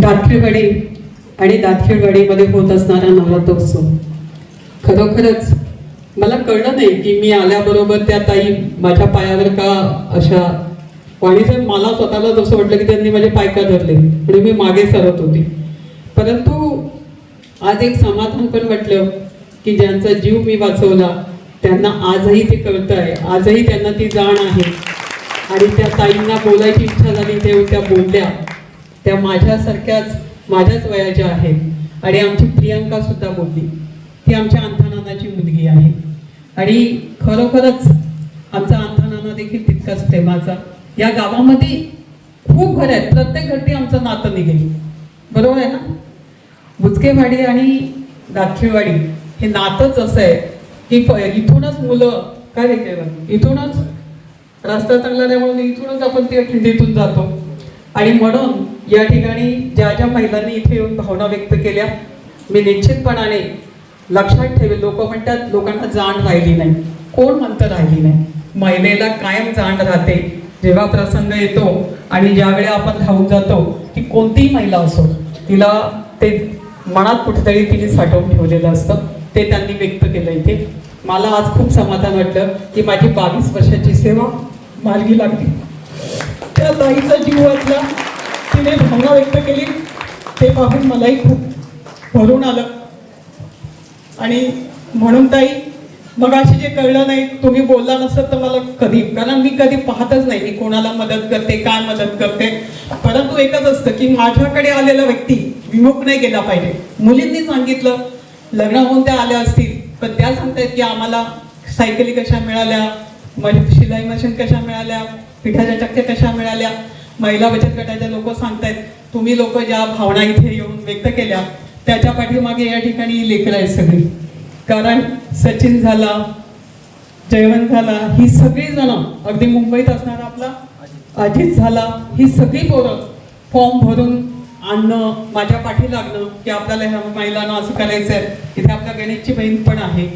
दातखिळवाडी आणि दातखेळवाडीमध्ये होत असणारा नवरात्रोत्सव. खरोखरच मला कळलं नाही की मी आल्याबरोबर त्या ताई माझ्या पायावर का अशा वाणीसाहेब मला स्वतःला जसं वाटलं की त्यांनी माझे पाय का धरले? आणि मी मागे सरत होती. परंतु आज एक समाधान पण वाटलं की ज्यांचा जीव मी वाचवला त्यांना आजही ते कळत आहे आजही त्यांना ती जाण आहे. आणि त्या ताईंना बोलायची इच्छा झाली तेव्हा त्या बोलल्या. त्या माझ्यासारख्याच माझ्याच वयाच्या आहेत आणि आमची प्रियांका सुद्धा बोलली ती आमच्या अंथानानाची मुलगी आहे. आणि खरोखरच आमचा अंथानाना देखील तितकाच प्रेमाचा. या गावामध्ये खूप घर आहेत. प्रत्येक घरटी आमचं नातं निघेल. बरोबर आहे ना? बुचकेवाडी आणि दाखिळवाडी हे नातंच असं आहे. की इथूनच मुलं काय रे केलं इथूनच रस्ता चांगला नाही म्हणून इथूनच आपण त्या खिंडीतून जातो. आणि म्हणून या ठिकाणी ज्या ज्या महिलांनी इथे येऊन भावना व्यक्त केल्या मी निश्चितपणाने लक्षात ठेवेल लोक म्हणतात लोकांना जाण राहिली नाही. कोण म्हणतं राहिली नाही? महिलेला कायम जाण राहते. जेव्हा प्रसंग येतो आणि ज्यावेळी आपण धावून जातो की कोणतीही महिला असो तिला ते मनात कुठेतरी तिने साठवून ठेवलेलं असतं. ते त्यांनी व्यक्त केलं इथे. मला आज खूप समाधान वाटलं की माझी बावीस वर्षाची सेवा मार्गी लागली. त्या ताईचा जीव वाचला. तिने भावना व्यक्त केली. ते पाहून मलाही खूप भरून आलं. आणि म्हणून ताई मग अशी जे कळलं नाही तुम्ही बोलला नसत तर मला कधी कारण मी कधी पाहतच नाही मी कोणाला मदत करते काय मदत करते. परंतु एकच असतं की माझ्याकडे आलेला व्यक्ती विमुख नाही गेला पाहिजे. मुलींनी सांगितलं लग्न होऊन त्या आल्या असतील पण त्या सांगतायत की आम्हाला सायकली कशा मिळाल्या मग शिलाई मशीन कशा मिळाल्या पिठाच्या चक्क्या कशा मिळाल्या? महिला बचत गटाच्या लोक सांगतायत तुम्ही लोक ज्या भावना इथे येऊन व्यक्त केल्या त्याच्या पाठीमागे या ठिकाणी लेखलं आहेत सगळी. कारण सचिन झाला जयवंत झाला ही सगळी जण अगदी मुंबईत असणारा आपला अजित झाला ही सगळी पोरं फॉर्म भरून आणणं माझ्या पाठी लागणं की आपल्याला ह्या महिलांना असं करायचं आहे इथे आपल्या गणेशची बहीण पण आहे.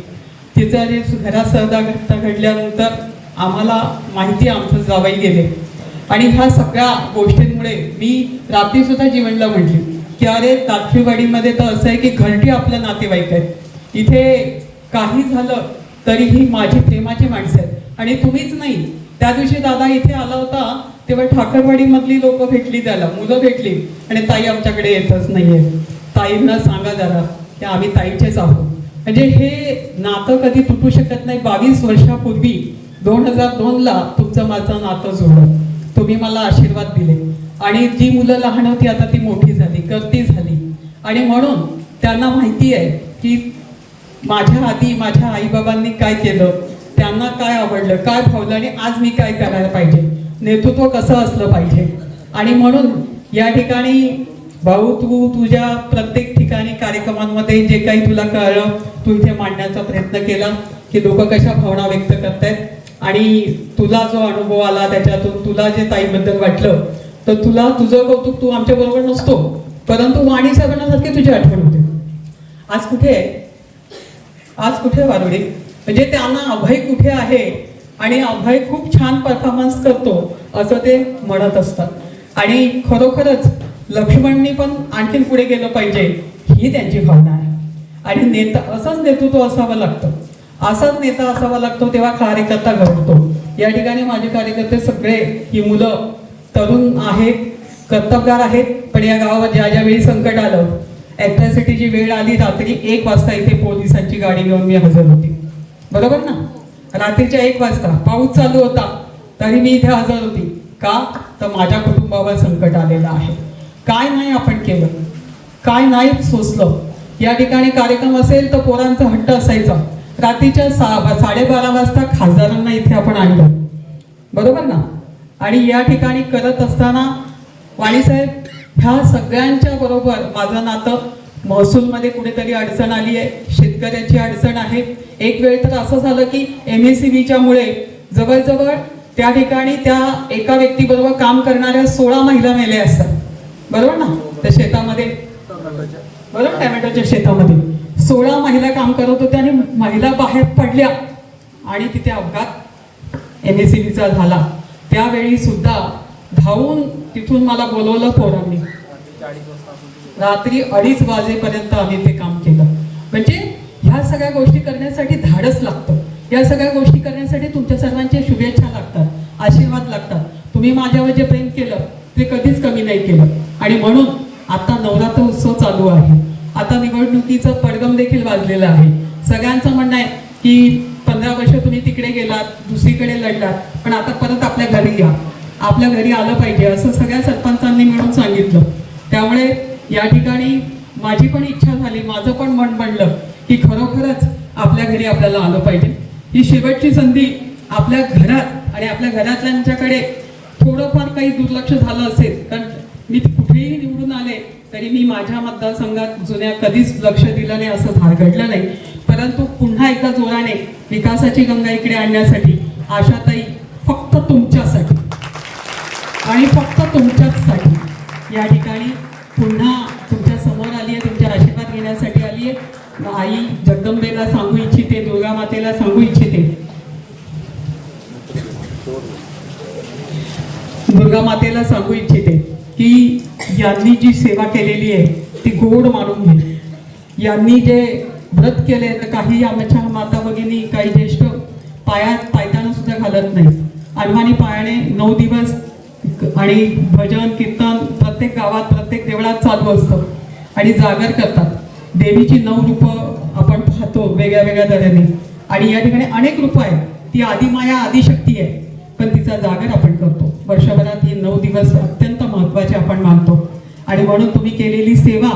तिचा जे घरात सहदा घटना घडल्यानंतर आम्हाला माहिती आमचं जावई गेले. आणि ह्या सगळ्या गोष्टींमुळे मी रात्री सुद्धा जीवनला म्हटली की अरे तातफीवाडीमध्ये तर असं आहे की घरटी आपलं नातेवाईक आहेत. इथे काही झालं तरीही माझी प्रेमाची माणसं आहेत. आणि तुम्हीच नाही त्या दिवशी दादा इथे आला होता तेव्हा ठाकरवाडी मधली लोक भेटली त्याला मुलं भेटली आणि ताई आमच्याकडे येतच नाहीये. ताईंना सांगा जरा की आम्ही ताईचेच आहोत. म्हणजे हे नातं कधी तुटू शकत नाही. बावीस वर्षापूर्वी दोन हजार दोनला तुमचं माझं नातं जोडलं तुम्ही मला आशीर्वाद दिले. आणि जी मुलं लहान होती आता ती मोठी झाली करती झाली. आणि म्हणून त्यांना माहिती आहे की माझ्या आधी माझ्या आईबाबांनी काय केलं त्यांना काय आवडलं काय भावलं आणि आज मी काय करायला पाहिजे? नेतृत्व कसं असलं पाहिजे? आणि म्हणून या ठिकाणी भाऊ तू तुझ्या प्रत्येक ठिकाणी कार्यक्रमांमध्ये जे काही तुला कळलं तू इथे मांडण्याचा प्रयत्न केला की लोक कशा भावना व्यक्त करतायत? आणि तुला जो अनुभव आला त्याच्यातून तुला जे ताईबद्दल वाटलं तर तुला तुझं कौतुक तू आमच्या बरोबर नसतो. परंतु वाणी साहेबांसारखे तुझी आठवण होते. आज कुठे आहे? आज कुठे वारुडे? म्हणजे त्यांना अभय कुठे आहे? आणि अभय खूप छान परफॉर्मन्स करतो असं ते म्हणत असतात. आणि खरोखरच लक्ष्मणनी पण आणखीन पुढे गेलं पाहिजे ही त्यांची भावना आहे. आणि नेता असंच नेतृत्व असावं लागतं. असाच नेता असावा लागतो तेव्हा कार्यकर्ता घडतो. या ठिकाणी माझे कार्यकर्ते सगळे ही मुलं तरुण आहेत कर्तबगार आहेत पण या गावावर ज्या ज्या वेळी संकट आलं ॲट्रॅसिटीची वेळ आली रात्री एक वाजता इथे पोलिसांची गाडी घेऊन मी हजर होती. बरोबर ना? रात्रीच्या एक वाजता पाऊस चालू होता तरी मी इथे हजर होती. का? तर माझ्या कुटुंबावर संकट आलेलं आहे. काय नाही आपण केलं. काय नाही सोचलं या ठिकाणी कार्यक्रम असेल तर पोरांचा हट्ट असायचा. रात्रीच्या सा साडेबारा वाजता खासदारांना इथे आपण आणलं. बरोबर ना? आणि या ठिकाणी करत असताना वाणीसाहेब ह्या सगळ्यांच्या बरोबर माझं नातं महसूलमध्ये कुठेतरी अडचण आली आहे. शेतकऱ्याची अडचण आहे. एक वेळ तर असं झालं की एम एस सी बीच्या मुळे जवळजवळ त्या ठिकाणी त्या एका व्यक्तीबरोबर काम करणाऱ्या सोळा महिला मेल्या असतात. बरोबर ना? त्या शेतामध्ये. बरोबर टॅमॅटोच्या शेतामध्ये. सोळा महिला काम करत होत्या आणि महिला बाहेर पडल्या आणि तिथे अपघात एम एस सी बीचा झाला. त्यावेळी सुद्धा धावून तिथून मला बोलवलं पोरांनी. रात्री अडीच वाजेपर्यंत आम्ही ते काम केलं. म्हणजे ह्या सगळ्या गोष्टी करण्यासाठी धाडस लागतं. या सगळ्या गोष्टी करण्यासाठी तुमच्या सर्वांच्या शुभेच्छा लागतात आशीर्वाद लागतात. तुम्ही माझ्यावर जे प्रेम केलं ते कधीच कमी नाही केलं. आणि म्हणून आता नवरात्र उत्सव चालू आहे. आता निवडणुकीचं पडगम देखील वाजलेलं आहे. सगळ्यांचं म्हणणं आहे की पंधरा वर्ष तुम्ही तिकडे गेलात दुसरीकडे लढलात पण आता परत आपल्या घरी या. आपल्या घरी आलं पाहिजे असं सगळ्या सरपंचांनी मिळून सांगितलं. त्यामुळे या ठिकाणी माझी पण इच्छा झाली माझं पण मन बनलं की खरोखरच आपल्या घरी आपल्याला आलं पाहिजे. ही शेवटची संधी आपल्या घरात आणि आपल्या घरातल्यांच्याकडे थोडंफार काही दुर्लक्ष झालं असेल कारण मी कुठेही निवडून आले तरी मी माझ्या मतदारसंघात जुन्या कधीच लक्ष दिलं नाही असं झा घडलं नाही. परंतु पुन्हा एकदा जोराने विकासाची गंगा इकडे आणण्यासाठी आशाताई फक्त तुमच्यासाठी आणि फक्त तुमच्याचसाठी या ठिकाणी पुन्हा तुमच्यासमोर आली आहे तुमच्या आशीर्वाद घेण्यासाठी आली आहे. आई जगदंबेला सांगू इच्छिते दुर्गा मातेला सांगू इच्छिते. दुर्गा मातेला सांगू इच्छिते की यांनी जी सेवा केलेली आहे ती गोड मानून घे. यांनी जे व्रत केले तर काही आमच्या माता भगिनी काही ज्येष्ठ पायात पायताना सुद्धा घालत नाही अनवाणी पायाने नऊ दिवस आणि भजन कीर्तन प्रत्येक गावात प्रत्येक देवळात चालू असतं. आणि जागर करतात. देवीची नऊ रूपं आपण पाहतो वेगळ्या वेगळ्या तऱ्हेने आणि या ठिकाणी अनेक रूपं आहेत. ती आदिमाया आदिशक्ती आहे. पण तिचा जागर आपण करतो. वर्षभरात ही नऊ दिवस अत्यंत महत्त्वाचे आपण मानतो. आणि म्हणून तुम्ही केलेली सेवा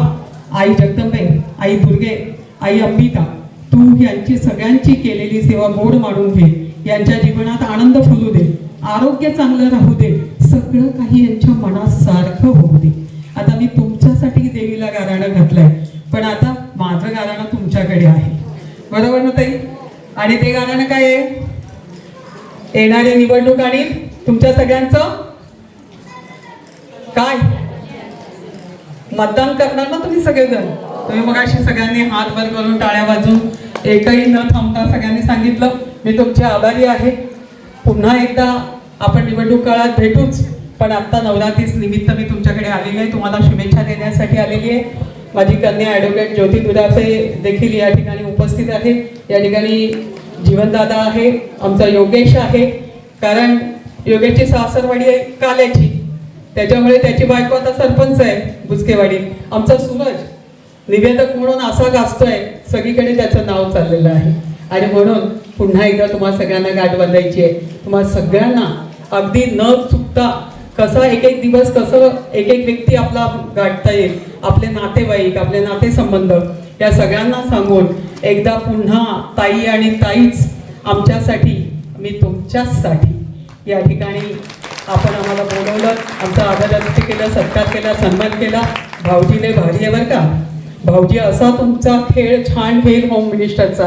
आई जगदंबे आई दुर्गे आई अंबिका तू यांची सगळ्यांची केलेली सेवा गोड मारून घे. यांच्या जीवनात आनंद फुलू दे. आरोग्य चांगलं राहू दे. सगळं काही यांच्या मनात सारखं होऊ दे. आता मी तुमच्यासाठी देवीला गाराणं घातलंय. पण आता माझं गाराणं तुमच्याकडे आहे. बरोबर ना ताई? आणि ते गाराणं काय आहे? येणारी निवडणूक आणि तुमच्या सगळ्यांचं काय? मतदान करणार ना तुम्ही सगळेजण? तुम्ही मग अशी सगळ्यांनी हात वर करून टाळ्या वाजून एकही न थांबता सगळ्यांनी सांगितलं. मी तुमचे आभारी आहे. पुन्हा एकदा आपण निवडणूक काळात भेटूच. पण आता नवरात्रीच निमित्त मी तुमच्याकडे आलेली आहे. तुम्हाला शुभेच्छा देण्यासाठी आलेली आहे. माझी कन्या ॲडव्होकेट ज्योती दुरासे देखील या ठिकाणी उपस्थित आहे. या ठिकाणी जीवनदादा आहे आमचा योगेश आहे. कारण योगेशची सासरवाडी आहे काल्याची. त्याच्यामुळे त्याची बायको आता सरपंच आहे बुचकेवाडी आमचा सूरज निवेदक म्हणून असा गाजतोय सगळीकडे त्याचं नाव चाललेलं आहे. आणि म्हणून पुन्हा एकदा तुम्हाला सगळ्यांना गाठ बांधायची आहे. तुम्हाला सगळ्यांना अगदी न चुकता कसा एक एक दिवस कसं एक एक व्यक्ती आपला गाठता येईल आपले नातेवाईक आपले नातेसंबंध या सगळ्यांना सांगून एकदा पुन्हा ताई आणि ताईच आमच्यासाठी मी तुमच्याचसाठी या ठिकाणी आपण आम्हाला बोलवलं आमचा आदरातिथ्य केला सत्कार केला सन्मान केला. भाऊजीने भारी आहे बरं का? भाऊजी असा तुमचा खेळ छान खेळ होम मिनिस्टरचा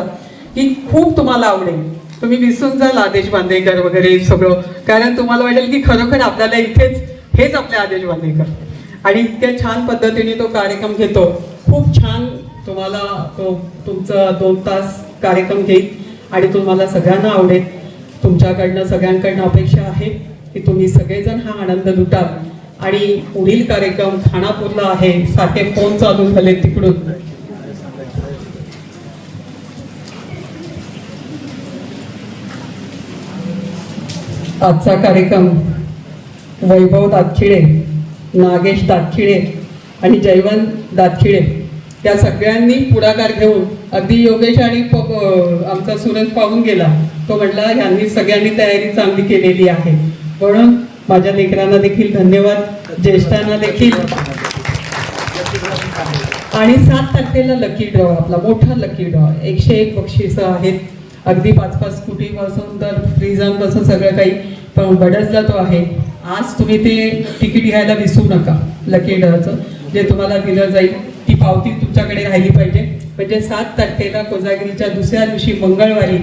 की खूप तुम्हाला आवडेल. तुम्ही विसरून जाल आदेश बांदेकर वगैरे सगळं. कारण तुम्हाला वाटेल की खरोखर आपल्याला इथेच हेच आपले आदेश बांदेकर. आणि इतक्या छान पद्धतीने तो कार्यक्रम घेतो. खूप छान तुम्हाला तो तुमचा दोन तास कार्यक्रम घेईल आणि तुम्हाला सगळ्यांना आवडेल. तुमच्याकडनं सगळ्यांकडनं अपेक्षा आहे की तुम्ही सगळेजण हा आनंद लुटाल. आणि पुढील कार्यक्रम खानापूरला आहे. सारखे फोन चालू झाले तिकडून. आजचा कार्यक्रम वैभव दातखिळे नागेश दातखिळे आणि जयवंत दातखिळे. त्या सगळ्यांनी पुढाकार घेऊन अगदी योगेश आणि आमचा सूरज पाहून गेला. तो म्हटला यांनी सगळ्यांनी तयारी चांगली केलेली आहे. म्हणून माझ्या लेकरांना देखील धन्यवाद ज्येष्ठांना देखील. आणि सात तारखेला लकी ड्रॉ आपला मोठा लकी ड्रॉ एकशे एक बक्षिसं आहेत. अगदी पाच पाच कुटीपासून तर फ्रीजांपासून सगळं काही पण बडसला तो आहे. आज तुम्ही ते तिकीट घ्यायला विसरू नका लकी ड्रॉचं जे तुम्हाला दिलं जाईल. पावती तुमच्याकडे राहिली पाहिजे. म्हणजे सात तारखेला कोजागिरीच्या दुसऱ्या दिवशी मंगळवारी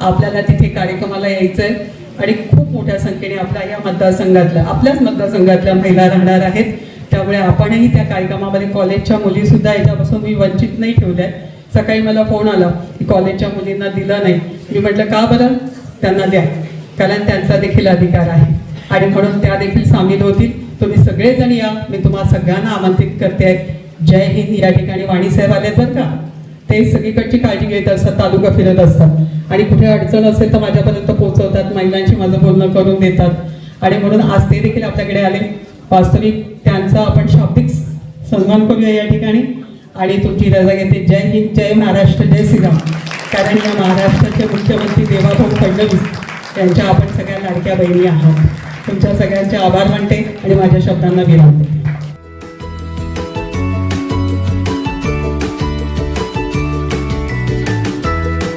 आपल्याला तिथे कार्यक्रमाला यायचं आहे आणि खूप मोठ्या संख्येने आपल्या या मतदारसंघातल्या आपल्याच मतदारसंघातल्या महिला राहणार आहेत. त्यामुळे आपणही त्या कार्यक्रमामध्ये कॉलेजच्या मुली सुद्धा याच्यापासून मी वंचित नाही ठेवल्या. सकाळी मला फोन आला की कॉलेजच्या मुलींना दिलं नाही. मी म्हटलं का बरं? त्यांना द्या. कारण त्यांचा देखील अधिकार आहे. आणि म्हणून त्या देखील सामील होतील. तुम्ही सगळेजण या. मी तुम्हाला सगळ्यांना आमंत्रित करते जय हिंद या ठिकाणी वाणी साहेब आले बरं का? ते सगळीकडची काळजी घेत असतात तालुका फिरत असतात. आणि कुठे अडचण असेल तर माझ्यापर्यंत पोहोचवतात महिलांशी माझं बोलणं करून देतात. आणि म्हणून आज ते देखील आपल्याकडे आले. वास्तविक त्यांचा आपण शाब्दिक सन्मान करूया या ठिकाणी. आणि तुमची रजा घेते. जय हिंद जय महाराष्ट्र जय श्रीराम. कारण या महाराष्ट्राचे मुख्यमंत्री देवाभाऊ फडणवीस यांच्या आपण सगळ्या लाडक्या बहिणी आहात. तुमच्या सगळ्यांचे आभार मानते आणि माझ्या शब्दांना विराम देते.